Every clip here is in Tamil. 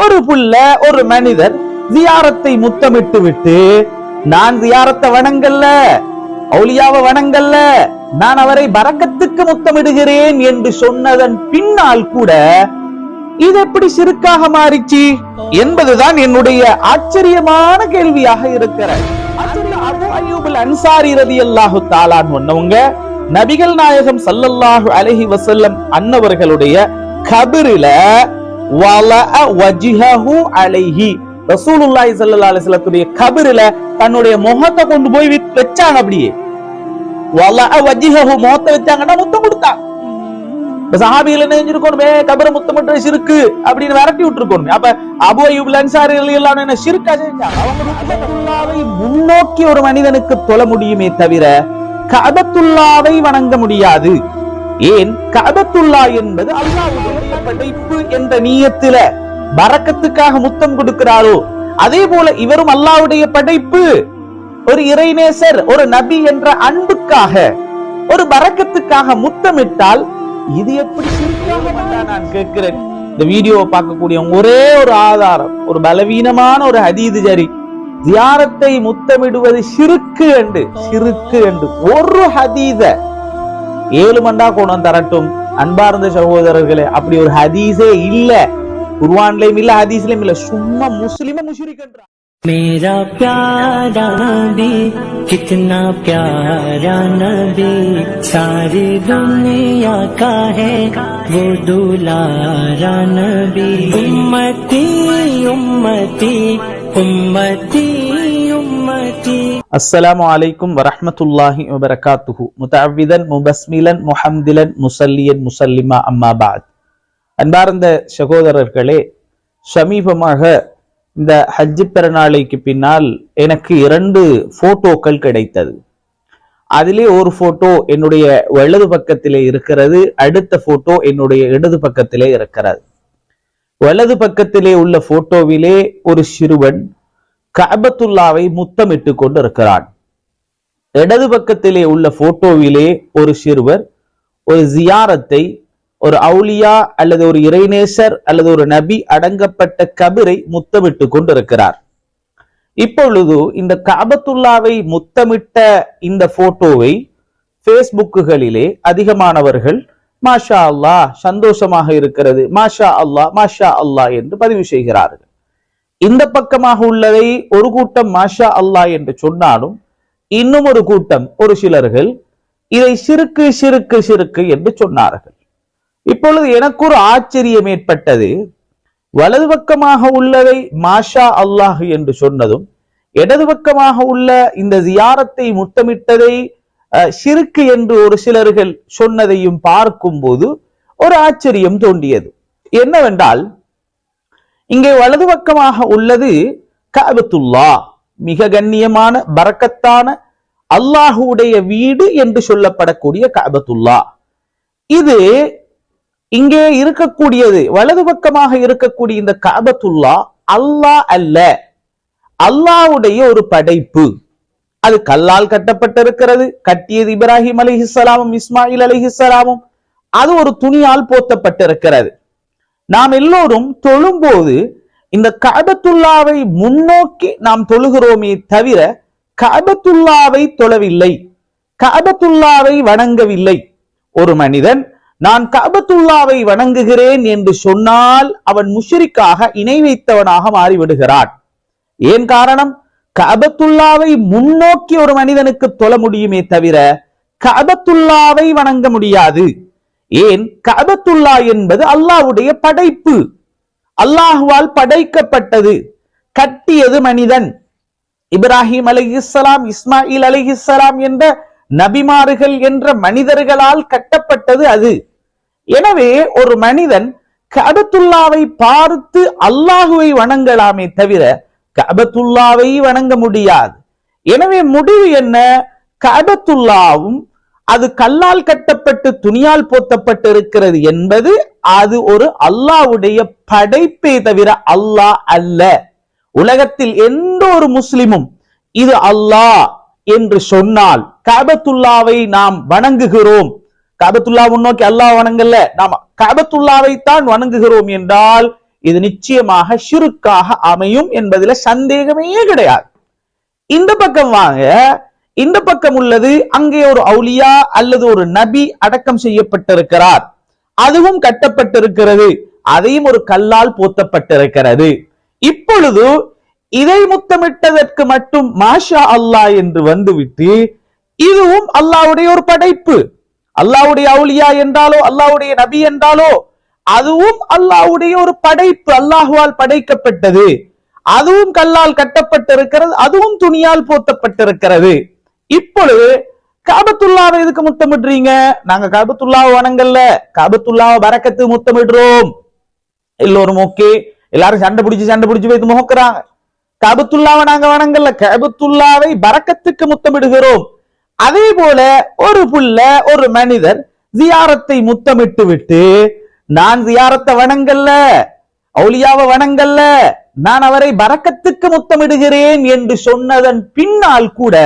ஒரு புள்ள ஒரு மனிதர் ஜியாரத்தை முத்தமிட்டு விட்டு நான் ஜியாரத்தை வணங்கல்ல அவுலியாவை வணங்கல்ல நான் அவரை பரக்கத்துக்கு முத்தமிடுகிறேன் என்று சொன்னதன் பின்னால் கூட இது எப்படி சிறுக்காக மாறிச்சு என்பதுதான் என்னுடைய ஆச்சரியமான கேள்வியாக இருக்கிறது. அன்சாரி ரதி அன்சாரி தாலான் ஒன்னவங்க நபிகள் நாயகம் சல்லல்லாஹு அலஹி வசல்லம் அன்னவர்களுடைய கபிரில அலைஹி ரசூலுல்லாஹி ஸல்லல்லாஹு அலைஹி வஸல்லத்துடைய கபிரில தன்னுடைய முகத்தை கொண்டு போய் வச்சாங்க அப்படியே. வலஅ வஜ்ஹஹு முகத்தை வச்சாங்கன்னா முத்தம் கொடுத்தாங்க சஹாபிகள் என்ன செஞ்சிருக்கணுமே? கபர முத்தமிட்ட சிறுக்கு அப்படின்னு விரட்டி விட்டுருக்கணுமே. அப்ப அபு அய்யூப் லன்சாரி எல்லாம் என்ன சிறுக்கா செஞ்சாங்க? அவங்க முன்னோக்கி ஒரு மனிதனுக்கு தொழ முடியுமே தவிர கபத்துல்லாவை வணங்க முடியாது. ஏன் கபத்துல்லா என்பது அல்லாவுடைய படைப்பு என்ற நீயத்தில பறக்கத்துக்காக முத்தம் கொடுக்கிறாரோ? அதே போல இவரும் அல்லாவுடைய படைப்பு. ஒரு இறைநேசர் ஒரு நபி என்ற அன்புக்காக ஒரு பறக்கத்துக்காக முத்தமிட்டால் இது எப்படி நான் கேட்கிறேன். இந்த வீடியோவை பார்க்கக்கூடிய ஒரே ஒரு ஆதாரம் ஒரு பலவீனமான ஒரு ஹதீது ஜரி. தியானத்தை முத்தமிடுவது சிறுக்கு என்று சிறுக்கு என்று. ஒரு ஹதீத ஏழு மண்டா கொண்டு வந்து தரட்டும் அன்பார்ந்த சகோதரர்களே அப்படி ஒரு ஹதீஸே இல்ல குர்வான்லயும் இல்ல ஹதீஸ்லயும் இல்ல சும்மா முஸ்லிம முஷிரிக்கன்றான் मेरा प्यारा नबी कितना प्यारा नबी सारी दुनिया का है वो दुलारा नबी उम्मती उम्मती उम्मती उम्मती அஸ்ஸலாமு அலைக்கும் வரஹமத்துல்லாஹி வபரகாத்துஹு. முத்தஅவ்விதன் முபஸ்மிலன் முஹம்திலன் முசல்லியன் முசல்லிமா அம்மா பாத் அன்பார்ந்த சகோதரர்களே சமீபமாக இந்த ஹஜ்ஜு பெருநாளைக்கு பின்னால் எனக்கு இரண்டு போட்டோக்கள் கிடைத்தது. அதிலே ஒரு போட்டோ என்னுடைய வலது பக்கத்திலே இருக்கிறது அடுத்த போட்டோ என்னுடைய இடது பக்கத்திலே இருக்கிறது. வலது பக்கத்திலே உள்ள போட்டோவிலே ஒரு சிறுவன் கபத்துல்லாவை முத்தமிட்டு கொண்டிருக்கிறான் இடது பக்கத்திலே உள்ள போட்டோவிலே ஒரு சிறுவர் ஒரு ஜியாரத்தை ஒரு அவுலியா அல்லது ஒரு இறைநேசர் அல்லது ஒரு நபி அடங்கப்பட்ட கபிரை முத்தமிட்டு கொண்டிருக்கிறார் இப்பொழுது இந்த காபத்துல்லாவை முத்தமிட்ட இந்த போட்டோவை பேஸ்புக்குகளிலே அதிகமானவர்கள் மாஷா அல்லாஹ் சந்தோஷமாக இருக்கிறது மாஷா அல்லாஹ் மாஷா அல்லாஹ் என்று பதிவு செய்கிறார்கள். இந்த பக்கமாக உள்ளதை ஒரு கூட்டம் மாஷா அல்லாஹ் என்று சொன்னாலும் இன்னும் ஒரு கூட்டம் ஒரு சிலர்கள் இதை சிறுக்கு சிறுக்கு சிறுக்கு என்று சொன்னார்கள். இப்பொழுது எனக்கு ஒரு ஆச்சரியம் ஏற்பட்டது. வலது பக்கமாக உள்ளதை மாஷா அல்லாஹ் என்று சொன்னதும் இடது பக்கமாக உள்ள இந்த ஜியாரத்தை முத்தமிட்டதை அஹ், சிறுக்கு என்று ஒரு சிலர்கள் சொன்னதையும் பார்க்கும்போது ஒரு ஆச்சரியம் தோன்றியது. என்னவென்றால் இங்கே வலது பக்கமாக உள்ளது கபத்துல்லா மிக கண்ணியமான பறக்கத்தான அல்லாஹுடைய வீடு என்று சொல்லப்படக்கூடிய கபத்துல்லா இது இங்கே இருக்கக்கூடியது வலது பக்கமாக இருக்கக்கூடிய இந்த காபத்துல்லா அல்லாஹ் அல்ல அல்லாஹ்வுடைய ஒரு படைப்பு. அது கல்லால் கட்டப்பட்டிருக்கிறது கட்டியது இப்ராஹிம் அலிஹிஸ்ஸலாமும் இஸ்மாயில் அலிஹிஸ்ஸலாமும் அது ஒரு துணியால் போத்தப்பட்டிருக்கிறது. நாம் எல்லோரும் தொழும்போது இந்த காபத்துல்லாவை முன்னோக்கி நாம் தொழுகிறோமே தவிர காபத்துல்லாவை தொழவில்லை. காபத்துல்லாவை வணங்கவில்லை. ஒரு மனிதன் நான் காபத்துல்லாவை வணங்குகிறேன் என்று சொன்னால் அவன் முஷிரிக்காக இணை வைத்தவனாக மாறிவிடுகிறான். ஏன் காரணம்? கபத்துல்லாவை முன்னோக்கி ஒரு மனிதனுக்கு தொழ முடியுமே தவிர கபத்துல்லாவை வணங்க முடியாது. ஏன்? கபத்துல்லா என்பது அல்லாஹ்வுடைய படைப்பு. அல்லாஹுவால் படைக்கப்பட்டது. கட்டியது மனிதன். இப்ராஹிம் அலைஹிஸ்ஸலாம் இஸ்மாயில் அலைஹிஸ்ஸலாம் என்ற நபிமார்கள் என்ற மனிதர்களால் கட்டப்பட்டது அது. எனவே ஒரு மனிதன் கபத்துல்லாவை பார்த்து அல்லாஹுவை வணங்கலாமே தவிர கபத்துல்லாவை வணங்க முடியாது. எனவே முடிவு என்ன? கபத்துல்லாவும் அது கல்லால் கட்டப்பட்டு துணியால் போத்தப்பட்டு இருக்கிறது என்பது அது ஒரு அல்லாஹ்வுடைய படைப்பே தவிர அல்லாஹ் அல்ல. உலகத்தில் எந்த ஒரு முஸ்லிமும் இது அல்லாஹ் என்று சொன்னால் காபத்துல்லாவை நாம் வணங்குகிறோம். காபத்துல்லா முன்னோக்கி அல்லாஹ் வணங்கல்ல நாம் காபத்துல்லாவை தான் வணங்குகிறோம் என்றால் இது நிச்சயமாக சுருக்காக அமையும் என்பதுல சந்தேகமே கிடையாது. இந்த பக்கம் வாங்க இந்த பக்கம் உள்ளது அங்கே ஒரு அவுலியா அல்லது ஒரு நபி அடக்கம் செய்யப்பட்டிருக்கிறார். அதுவும் கட்டப்பட்டிருக்கிறது. அதையும் ஒரு கல்லால் போத்தப்பட்டிருக்கிறது. இப்பொழுது இதை முத்தமிட்டதற்கு மட்டும் மாஷா அல்லாஹ் என்று வந்துவிட்டு இதுவும் அல்லாவுடைய ஒரு படைப்பு. அல்லாவுடைய அவுலியா என்றாலோ அல்லாவுடைய நபி என்றாலோ அதுவும் அல்லாவுடைய ஒரு படைப்பு. அல்லாஹுவால் படைக்கப்பட்டது. அதுவும் கல்லால் கட்டப்பட்டிருக்கிறது. அதுவும் துணியால் போத்தப்பட்டிருக்கிறது. இப்பொழுது காபத்துல்லாவை எதுக்கு முத்தமிடுறீங்க? நாங்க காபத்துல்லாவை வணங்கல்ல. காபத்துல்லாவை பறக்கத்து முத்தமிடுறோம். எல்லோரும் ஓகே? எல்லாரும் சண்டை பிடிச்சு சண்டை பிடிச்சு போய் முகக்கிறாங்க. காபத்துல்லாவை நாங்க வணங்கல்ல. காபத்துல்லாவை பறக்கத்துக்கு முத்தமிடுகிறோம். அதே போல ஒரு புள்ள ஒரு மனிதர் ஜியாரத்தை முத்தமிட்டு விட்டு நான் ஜியாரத்தை வணங்கல்ல. அவுலியாவை வணங்கல்ல. நான் அவரை பறக்கத்துக்கு முத்தமிடுகிறேன் என்று சொன்னதன் பின்னால் கூட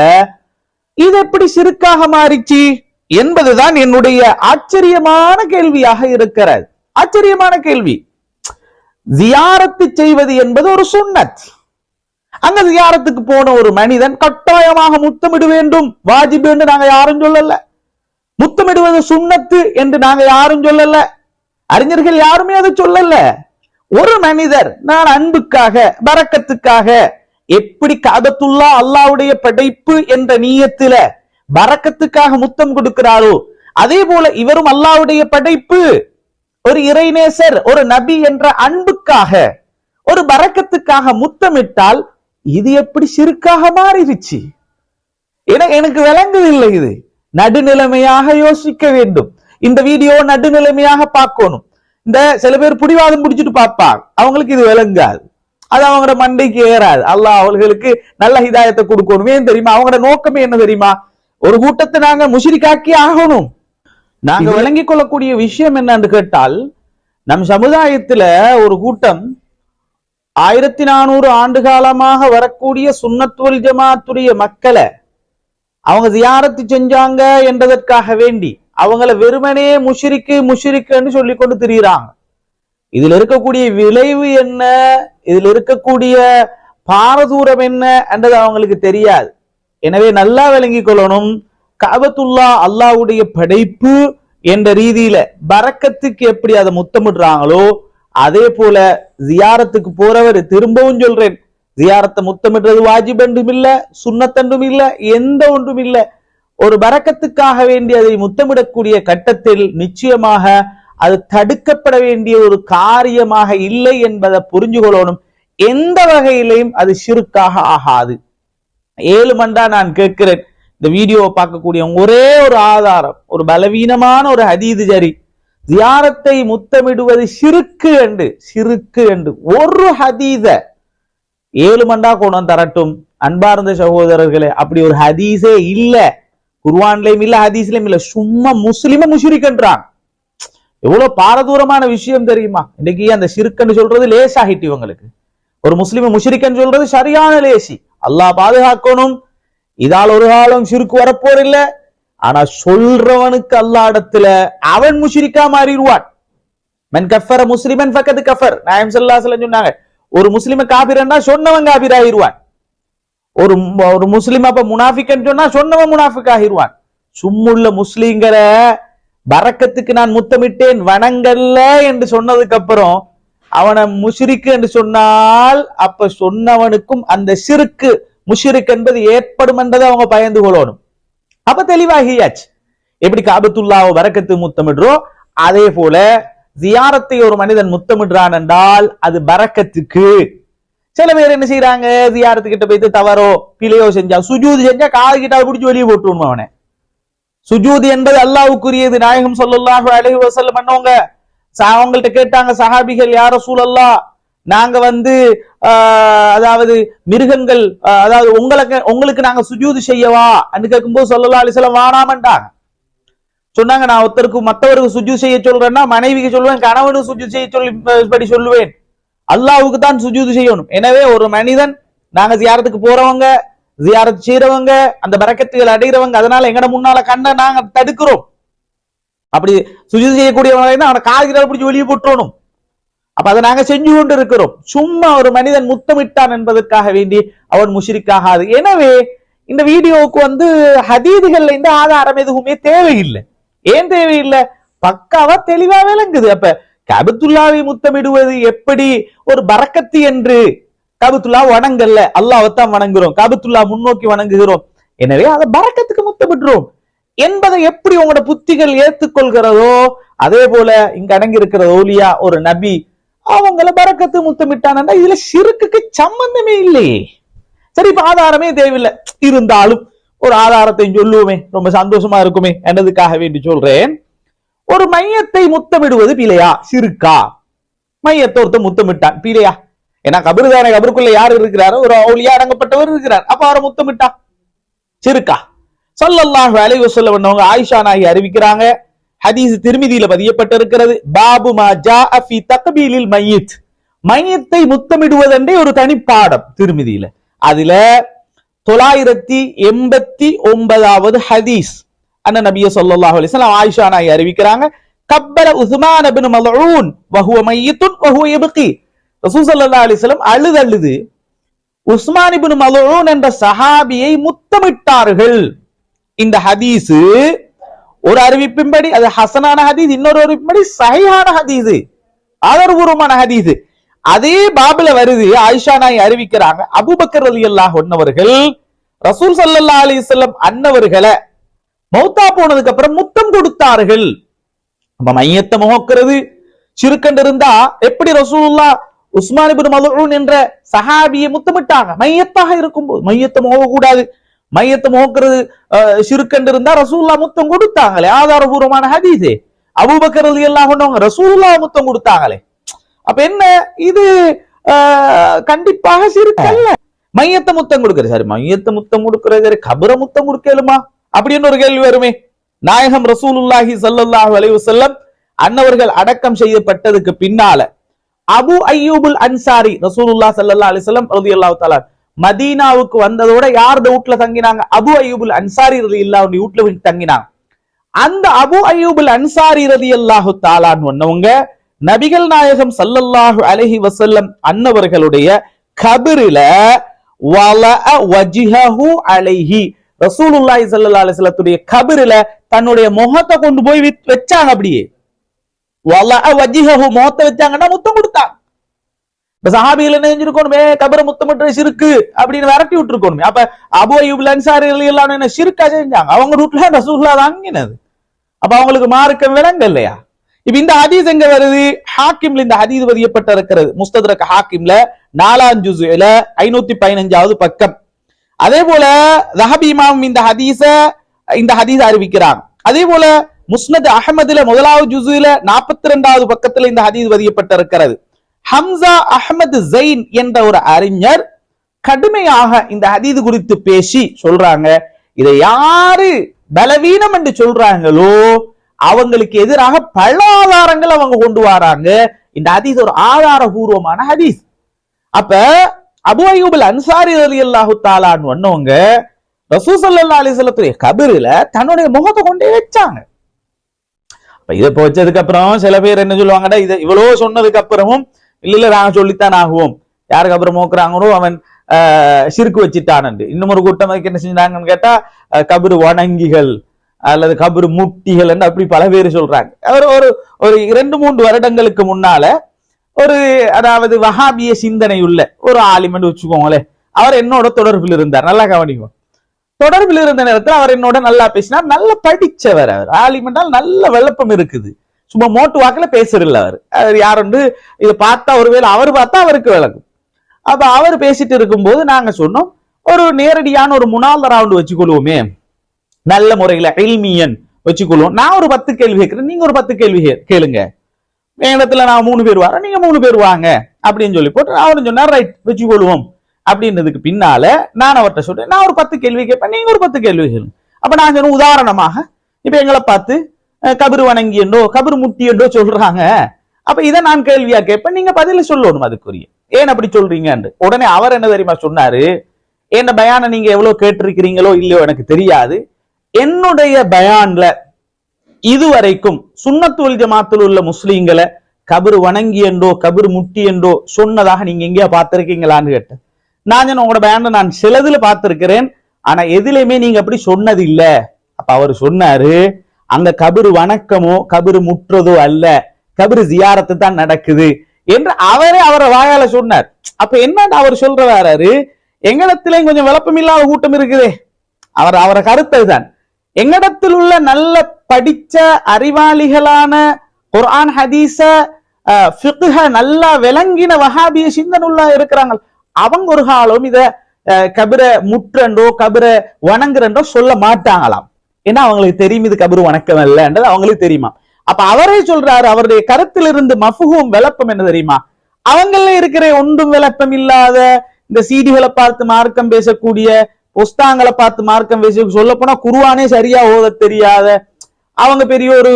இது எப்படி சிறுக்காக மாறிச்சு? என்பதுதான் என்னுடைய ஆச்சரியமான கேள்வியாக இருக்கிறது. ஆச்சரியமான கேள்வி. ஜியாரத்து செய்வது என்பது ஒரு சுண்ணத். அங்க ஜியாரத்துக்கு போன ஒரு மனிதன் கட்டாயமாக முத்தமிட வேண்டும். வாஜிப் என்று நாங்க யாரும் சொல்லல. முத்தமிடுவது சுன்னத்து என்று நாங்க யாரும் சொல்லல. அறிஞர்கள் யாருமே அதை சொல்லல. ஒரு மனிதர் நான் அன்புக்காக பறக்கத்துக்காக எப்படி காபத்துல்லா அல்லாவுடைய படைப்பு என்ற நீயத்தில பறக்கத்துக்காக முத்தம் கொடுக்கிறாரோ அதே போல இவரும் அல்லாவுடைய படைப்பு. ஒரு இறைநேசர் ஒரு நபி என்ற அன்புக்காக ஒரு பறக்கத்துக்காக முத்தமிட்டால் இது எப்படி சிறுக்காக மாறிடுச்சு? எனக்கு விளங்குதில்லை இது. நடுநிலைமையாக யோசிக்க வேண்டும். இந்த வீடியோ நடுநிலைமையாக பார்க்கணும். இந்த சில பேர் பிடிவாதம் பிடிச்சிட்டு பார்ப்பாங்க. அவங்களுக்கு இது விளங்காது. அது அவங்களோட மண்டைக்கு ஏறாது. அல்லாஹ் அவர்களுக்கு நல்ல ஹிதாயத்தை கொடுக்கணும். தெரியுமா? அவங்களோட நோக்கமே என்ன தெரியுமா? ஒரு கூட்டத்தை நாங்க முஷிரிக்காக்கி ஆகணும். நாங்க விளங்கிக் கொள்ளக்கூடிய விஷயம் என்னன்னு கேட்டால் நம் சமுதாயத்துல ஒரு கூட்டம் ஆயிரத்தி நானூறு ஆண்டு காலமாக வரக்கூடிய சுன்னத்துவல் ஜமாத்துடைய மக்களை அவங்க ஜியாரத்து செஞ்சாங்க என்றதற்காக வேண்டி அவங்கள வெறுமனே முஷிரிக்கு முஷிரிக்குன்னு சொல்லி கொண்டு திரியிறாங்க. இதுல இருக்கக்கூடிய விளைவு என்ன? இதுல இருக்கக்கூடிய பாரதூரம் என்ன என்றது அவங்களுக்கு தெரியாது. எனவே நல்லா விளங்கி கொள்ளணும். காபத்துல்லா அல்லாவுடைய படைப்பு என்ற ரீதியில பறக்கத்துக்கு எப்படி அதை முத்தமிடுறாங்களோ அதே போல ஜியாரத்துக்கு போறவர் திரும்பவும் சொல்றேன். ஜியாரத்தை முத்தமிடுறது வாஜிப் என்றும் இல்ல சுண்ணத்தன்றும் இல்ல எந்த ஒன்றும் இல்ல. ஒரு பறக்கத்துக்காக வேண்டி அதை முத்தமிடக்கூடிய கட்டத்தில் நிச்சயமாக அது தடுக்கப்பட வேண்டிய ஒரு காரியமாக இல்லை என்பதை புரிஞ்சு கொள்ளணும் எந்த வகையிலையும் அது சிறுக்காக ஆகாது. ஏழு மண்டா நான் கேட்கிறேன். இந்த வீடியோவை பார்க்கக்கூடிய ஒரே ஒரு ஆதாரம் ஒரு பலவீனமான ஒரு ஹதீது ஜரி. ஜியாரத்தை முத்தமிடுவது சிறுக்கு என்று சிறுக்கு என்று. ஒரு ஹதீத ஏழு மண்டா கொண்டு தரட்டும். அன்பார்ந்த சகோதரர்களே அப்படி ஒரு ஹதீஸே இல்ல. குர்வான்லயும் இல்ல ஹதீஸ்லயும் இல்ல. சும்மா முஸ்லிம முஷிரிக்கன்றான் எவ்வளவு பாரதூரமான விஷயம் தெரியுமா? இன்னைக்கு அந்த சிறுக்கன்னு சொல்றது லேசாகிட்டு இவங்களுக்கு. ஒரு முஸ்லீம் முஷிரிக்கன்னு சொல்றது சரியான லேசி. அல்லாஹ் பாதுகாக்கணும். இதால் ஒரு காலம் சிறுக்கு வரப்போர் இல்ல. ஆனா சொல்றவனுக்கு அல்லாடத்துல இடத்துல அவன் முஷிரிக்கா மாறிடுவான். மென் கஃபர முஸ்லிமன் பக்கத்து கஃபர். நாயம் ஸல்லல்லாஹு சொன்னாங்க. ஒரு முஸ்லிம காபிரன்னா சொன்னவன் காபிராயிருவான் ஒரு ஒரு முஸ்லிம் அப்ப முனாஃபிக்கன்னு சொன்னா சொன்னவன் முனாஃபிக் ஆகிருவான் சும்முள்ள முஸ்லிம்களை பரக்கத்துக்கு நான் முத்தமிட்டேன் வணங்கல்ல என்று சொன்னதுக்கு அப்புறம் அவனை முஷிரிக்கு என்று சொன்னால் அப்ப சொன்னவனுக்கும் அந்த சிறுக்கு முஷிரிக் என்பது ஏற்படும் என்றதை அவங்க பயந்து கொள்ளணும். அப்ப தெளிவாகியாச்சு. எப்படி காபத்துல்லாவை வரக்கத்து முத்தமிடுறோம் அதே போல ஜியாரத்தை ஒரு மனிதன் முத்தமிடுறான் என்றால் அது பறக்கத்துக்கு. சில பேர் என்ன செய்யறாங்க ஜியாரத்து கிட்ட போயிட்டு தவறோ பிழையோ செஞ்சா சுஜூதி செஞ்சா காது கிட்ட பிடிச்சி வெளியே போட்டுருணும் அவனை. சுஜூது என்பது அல்லாவுக்குரியது நாயகம் சொல்லுல்லாஹு அலைஹி வஸல்லம் பண்ணவங்க அவங்கள்ட்ட கேட்டாங்க சஹாபிகள் யார சூழல்லா நாங்க வந்து ஆஹ், அதாவது மிருகங்கள் அதாவது உங்களுக்கு உங்களுக்கு நாங்க சுஜூது செய்யவா? அன்னு கேட்கும்போது சொல்லலா அலிசலம் வஸல்லம் வானாமண்டாங்க சொன்னாங்க நான் ஒருத்தருக்கு மத்தவருக்கு சுஜூ செய்ய சொல்றேன்னா மனைவிக்கு சொல்லுவேன் கணவனுக்கு சுஜூ செய்ய சொல்லி படி சொல்லுவேன். அல்லாவுக்கு தான் சுஜூது செய்யணும். எனவே ஒரு மனிதன் நாங்க ஜியாரத்துக்கு போறவங்க ஜியாரத் செய்யறவங்க அந்த பறக்கத்துகள் அடைகிறவங்க அதனால எங்கட முன்னால கண்ணை நாங்க தடுக்கிறோம். அப்படி சுஜி செய்யக்கூடியவங்க அவனை காதுகிட்ட பிடிச்சி வெளியே போட்டுறணும். அப்ப அதை நாங்க செஞ்சு கொண்டு இருக்கிறோம் சும்மா ஒரு மனிதன் முத்தமிட்டான் என்பதற்காக வேண்டி அவன் முஷிரிக்காகாது. எனவே இந்த வீடியோவுக்கு வந்து ஹதீதுகள்ல இந்த ஆதாரம் எதுவுமே தேவையில்லை. ஏன் தேவையில்லை? பக்காவா தெளிவா விளங்குது. அப்ப கபத்துல்லாவை முத்தமிடுவது எப்படி ஒரு பறக்கத்து என்று கபத்துல்லா வணங்கல்ல. அல்லாவைத்தான் வணங்குறோம். கபத்துல்லா முன்னோக்கி வணங்குகிறோம். எனவே அதை பறக்கத்துக்கு முத்தமிடுறோம் என்பதை எப்படி உங்களோட புத்திகள் ஏத்துக்கொள்கிறதோ அதே போல இங்க அடங்கி இருக்கிற ஓலியா ஒரு நபி அவங்கள பறக்கத்து முத்தமிட்டானா இதுல சிறுக்குக்கு சம்பந்தமே இல்லையே. சரி இப்ப ஆதாரமே தேவையில்லை. இருந்தாலும் ஒரு ஆதாரத்தை சொல்லுவோமே. ரொம்ப சந்தோஷமா இருக்குமே. என்னதுக்காக வேண்டி சொல்றேன். ஒரு மையத்தை முத்தமிடுவது பிழையா? சிறுக்கா. மையத்தை ஒருத்தன் முத்தமிட்டான். பிழையா? ஏன்னா கபருதான கபருக்குள்ள யார் இருக்கிறாரோ? ஒரு அவுளியா அடங்கப்பட்டவர் இருக்கிறார். அப்ப அவரை முத்தமிட்டா சிறுக்கா. ஸல்லல்லாஹு அலைஹி வஸல்லம் வந்தவங்க ஆயிஷா நாயகி அறிவிக்கிறாங்க. ஹதீஸ் திருமிதியில பதியப்பட்டிருக்கிறது. பாபு மா ஜாஅ தக்பீலில் மையத். மையத்தை முத்தமிடுவதென்றே ஒரு தனி பாடம் திருமிதியில. அதுல தொள்ளாயிரத்தி எண்பத்தி ஒன்பதாவது ஹதீஸ் அண்ணன் நபிய சொல்லாஹ் அலிஸ்லாம் ஆயிஷா நாயகி அறிவிக்கிறாங்க. கப்பல உஸ்மான் அபின் மலூன் வஹுவ மையத்துன் வஹுவ எபுக்கி ரசூசல்லா அலிஸ்லம் அழுது அழுது உஸ்மானிபின் மலோன் என்ற சஹாபியை முத்தமிட்டார்கள் இந்த ஹதீஸு ஒரு அறிவிப்பின்படி அது ஹசனான ஹதீஸ் இன்னொரு அறிவிப்பின்படி சஹீஹான ஹதீஸ் ஆதரபூர்வமான ஹதீஸ் அதே பாபில வருது ஆயிஷா நாய் அறிவிக்கிறாங்க அபுபக்கர் அலி அல்லாஹ் ஒன்னவர்கள் ரசூல் சல்லா அலைஹி வஸல்லம் அன்னவர்களை மௌத்தா போனதுக்கு அப்புறம் முத்தம் கொடுத்தார்கள் நம்ம மையத்தை முகக்கிறது சிறுக்கண்டு இருந்தா எப்படி ரசூல்லா உஸ்மானிபின் மலூன் என்ற சஹாபியை முத்தமிட்டாங்க. மையத்தாக இருக்கும்போது மையத்தை முக மையத்தை முகக்கிறது சிறுக்கண்டு இருந்தா ரசூல்லா முத்தம் கொடுத்தாங்களே. ஆதாரபூர்வமான ஹதீஸே. அபூபக்கர் எல்லாம் கொண்டவங்க ரசூல்லா முத்தம் கொடுத்தாங்களே. அப்ப என்ன? இது கண்டிப்பாக சிறுக்கல்ல. மையத்தை முத்தம் கொடுக்கறது. சரி மையத்தை முத்தம் கொடுக்கறது சரி கபர முத்தம் கொடுக்கலுமா? அப்படின்னு ஒரு கேள்வி வருமே. நாயகம் ரசூலுல்லாஹி ஸல்லல்லாஹு அலைஹி வஸல்லம் அன்னவர்கள் அடக்கம் செய்யப்பட்டதுக்கு பின்னால அபு அய்யூபுல் அன்சாரி ரசூலுல்லா சல்லா அலைஹி ரதி ரலியல்லாஹு தஆலா மதீனாவுக்கு வந்ததோட யாரோட வீட்டுல தங்கினாங்க? அபு ஐயூபுல் அன்சாரி ரதி அன்ஹு வீட்டுல தங்கினாங்க. அந்த அபு ஐயூபுல் அன்சாரி ரலியல்லாஹு தாலான்னு ஒன்னவங்க நபிகள் நாயகம் சல்லல்லாஹு அலஹி வசல்லம் அன்னவர்களுடைய கபிரில வலஅ வஜ்ஹஹு அலைஹி. ரசூலுல்லாஹி சல்லா அலிஸ்லத்துடைய கபிரில தன்னுடைய முகத்தை கொண்டு போய் வச்சாங்க அப்படியே. வலஅ முகத்தை வச்சாங்கன்னா முத்தம் கொடுத்தாங்க இப்ப சஹாபிகள் என்ன செஞ்சிருக்கணுமே கபர முத்தமிட்டு சிறுக்கு அப்படின்னு விரட்டி விட்டுருக்கணுமே அப்ப அபு அய்யூப் அன்சாரி எல்லாம் என்ன சிறுக்கா செஞ்சாங்க அவங்க ரூட்ல ரசூல்லா தாங்கினது அப்ப அவங்களுக்கு மார்க்கம் விளங்க இல்லையா இப்ப இந்த ஹதீஸ் எங்க வருது ஹாக்கிம்ல இந்த ஹதீஸ் பதியப்பட்டு இருக்கிறது முஸ்தத்ரக் ஹாக்கிம்ல நாலாம் ஜுசுல ஐநூத்தி பதினஞ்சாவது பக்கம் அதே போல ரஹபி இமாம் இந்த ஹதீஸ இந்த ஹதீஸ் அறிவிக்கிறாங்க அதே போல முஸ்னத் அஹமதுல முதலாவது ஜுசுல நாற்பத்தி ரெண்டாவது பக்கத்துல இந்த ஹதீஸ் பதியப்பட்டிருக்கிறது. ஹம்சா அஹமது ஜெயின் என்ற ஒரு அறிஞர் கடுமையாக இந்த ஹதீது குறித்து பேசி சொல்றாங்க. இதை யாரு பலவீனம் என்று சொல்றாங்களோ அவங்களுக்கு எதிராக பல ஆதாரங்கள் அவங்க கொண்டு வராங்க. இந்த ஹதீஸ் ஒரு ஆதாரபூர்வமான ஹதீஸ். அப்ப அபு அய்யூபுல் அன்சாரி ரலியல்லாஹு தாலான்னு ஒன்னவங்க ரசூசல்லா அலிசல்லத்துடைய கபிரில தன்னுடைய முகத்தை கொண்டே வச்சாங்க. அப்ப இதை இப்போ வச்சதுக்கு அப்புறம் சில பேர் என்ன சொல்லுவாங்கடா இதை இவ்வளவு சொன்னதுக்கு அப்புறமும் இல்ல இல்ல நாங்க சொல்லித்தான் ஆகுவோம். யாருக்கு அப்புறம் மோக்குறாங்களோ அவன் ஆஹ், சிறுக்கு வச்சுட்டான் இன்னும் ஒரு கூட்டம் என்ன செஞ்சாங்கன்னு கேட்டா கபரு வணங்கிகள் அல்லது கபரு முட்டிகள் என்று அப்படி பல பேர் சொல்றாங்க. அவர் ஒரு ஒரு இரண்டு மூன்று வருடங்களுக்கு முன்னால ஒரு அதாவது வஹாபிய சிந்தனை உள்ள ஒரு ஆலிமெண்ட் வச்சுக்கோங்களேன். அவர் என்னோட தொடர்பில் இருந்தார். நல்லா கவனிக்கும் தொடர்பில் இருந்த நேரத்தில் அவர் என்னோட நல்லா பேசினார். நல்லா படிச்சவர் அவர். ஆலிமெண்டால் நல்ல விளப்பம் இருக்குது. சும்மா மோட்டு வாக்கில் பேசுறதில்ல அவர். அவர் யார் வந்து இதை பார்த்தா ஒருவேளை அவர் பார்த்தா அவருக்கு விளக்கும். அப்ப அவர் பேசிட்டு இருக்கும்போது நாங்க சொன்னோம் ஒரு நேரடியான ஒரு முனால் ரவுண்ட் வச்சுக்கொள்வோமே. நல்ல முறையில எல்மியன் வச்சுக்கொள்வோம். நான் ஒரு பத்து கேள்வி கேட்கிறேன். நீங்க ஒரு பத்து கேள்வி கேளுங்க. என் இடத்துல நான் மூணு பேர் வரேன் நீங்க மூணு பேர் வாங்க. அப்படின்னு சொல்லி போட்டு அவரும் சொன்னார் ரைட் வச்சுக்கொள்வோம். அப்படின்றதுக்கு பின்னால நான் அவர்கிட்ட சொல்றேன். நான் ஒரு பத்து கேள்வி கேட்பேன். நீங்க ஒரு பத்து கேள்வி கேளுங்க. அப்ப நான் சொன்ன உதாரணமாக இப்ப எங்களை பார்த்து அஹ், கபரு வணங்கி என்றோ கபரு முட்டி என்றோ சொல்றாங்க. அப்ப இதை நான் கேள்வியா கேட்பேன். நீங்க பதில சொல்லணும் அதுக்குரிய. ஏன் அப்படி சொல்றீங்கன்னு. உடனே அவர் என்ன தெரியுமா சொன்னாரு? என்ன பயானை நீங்க எவ்வளவு கேட்டிருக்கிறீங்களோ இல்லையோ எனக்கு தெரியாது. என்னுடைய பயான்ல இதுவரைக்கும் சுண்ணத்துவல் ஜமாத்தில் உள்ள முஸ்லீம்களை கபரு வணங்கி என்றோ கபரு முட்டி என்றோ சொன்னதாக நீங்க எங்கேயா பார்த்திருக்கீங்களான்னு கேட்டேன். நான் உங்களோட பேண்டை நான் சிலதுல பார்த்திருக்கிறேன். ஆனா எதுலையுமே நீங்க அப்படி சொன்னது இல்ல அப்ப அவர் சொன்னாரு அங்க கபிரு வணக்கமோ கபிரு முற்றதோ அல்ல. கபிரு ஜியாரத்து தான் நடக்குது. என்று அவரே அவரை வாயால சொன்னார். அப்ப என்னன்னு அவர் சொல்ற வராரு எங்களிடத்திலேயும் கொஞ்சம் விளப்பம் இல்லாத கூட்டம் இருக்குதே. அவர் அவரை கருத்து தான். எங்களிடத்தில் உள்ள நல்ல படிச்ச அறிவாளிகளான குர்ஆன் ஹதீஸ நல்லா விளங்கின வஹாபிய சிந்தனுள்ள இருக்கிறாங்க. அவங்க ஒரு காலம் இத கபிர முற்றண்டோ கபிர வணங்குறன்றோ சொல்ல மாட்டாங்களாம். ஏன்னா அவங்களுக்கு தெரியும் இது கபிரு வணக்கம் இல்லைன்றது அவங்களுக்கு தெரியுமா அப்ப அவரே சொல்றாரு அவருடைய கருத்திலிருந்து மஃபுகும் விளப்பம் என்ன தெரியுமா? அவங்கள இருக்கிற ஒன்றும் விளப்பம் இல்லாத இந்த சீடிகளை பார்த்து மார்க்கம் பேசக்கூடிய புஸ்தாங்களை பார்த்து மார்க்கம் பேச சொல்ல போனா குருவானே சரியா ஓத தெரியாத அவங்க பெரிய ஒரு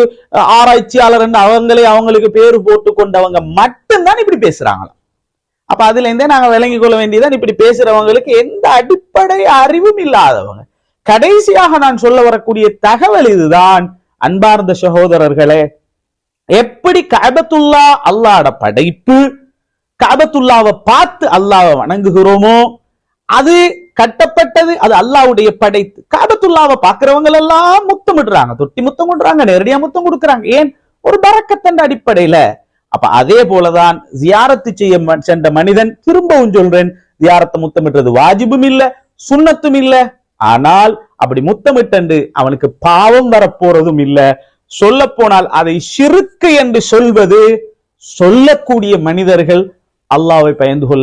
ஆராய்ச்சியாளர் அவங்களே அவங்களுக்கு பேரு போட்டு கொண்டவங்க மட்டும்தான் இப்படி பேசுறாங்களாம். அப்ப அதுல இருந்தே நாங்க விளங்கிக் கொள்ள வேண்டியதான் இப்படி பேசுறவங்களுக்கு எந்த அடிப்படை அறிவும் இல்லாதவங்க. கடைசியாக நான் சொல்ல வரக்கூடிய தகவல் இதுதான். அன்பார்ந்த சகோதரர்களே எப்படி கபத்துல்லா அல்லாட படைப்பு கபத்துல்லாவை பார்த்து அல்லாவை வணங்குகிறோமோ அது கட்டப்பட்டது அது அல்லாவுடைய படைத்து காபத்துல்லாவை பார்க்கிறவங்க எல்லாம் முத்தமிடுறாங்க. தொட்டி முத்தம் கொடுறாங்க நேரடியா முத்தம் கொடுக்குறாங்க. ஏன்? ஒரு பறக்கத்தண்ட அடிப்படையில. அப்ப அதே போலதான் ஜியாரத்து செய்ய சென்ற மனிதன் திரும்பவும் சொல்றேன் ஜியாரத்தை முத்தமிட்டது வாஜிபும் இல்ல சுண்ணத்தும் இல்ல. ஆனால் அப்படி முத்தமிட்டண்டு அவனுக்கு பாவம் வரப்போறதும் இல்ல. சொல்ல போனால் அதை சிறுக்கு என்று சொல்வது சொல்லக்கூடிய மனிதர்கள் அல்லாவை பயந்து கொள்ள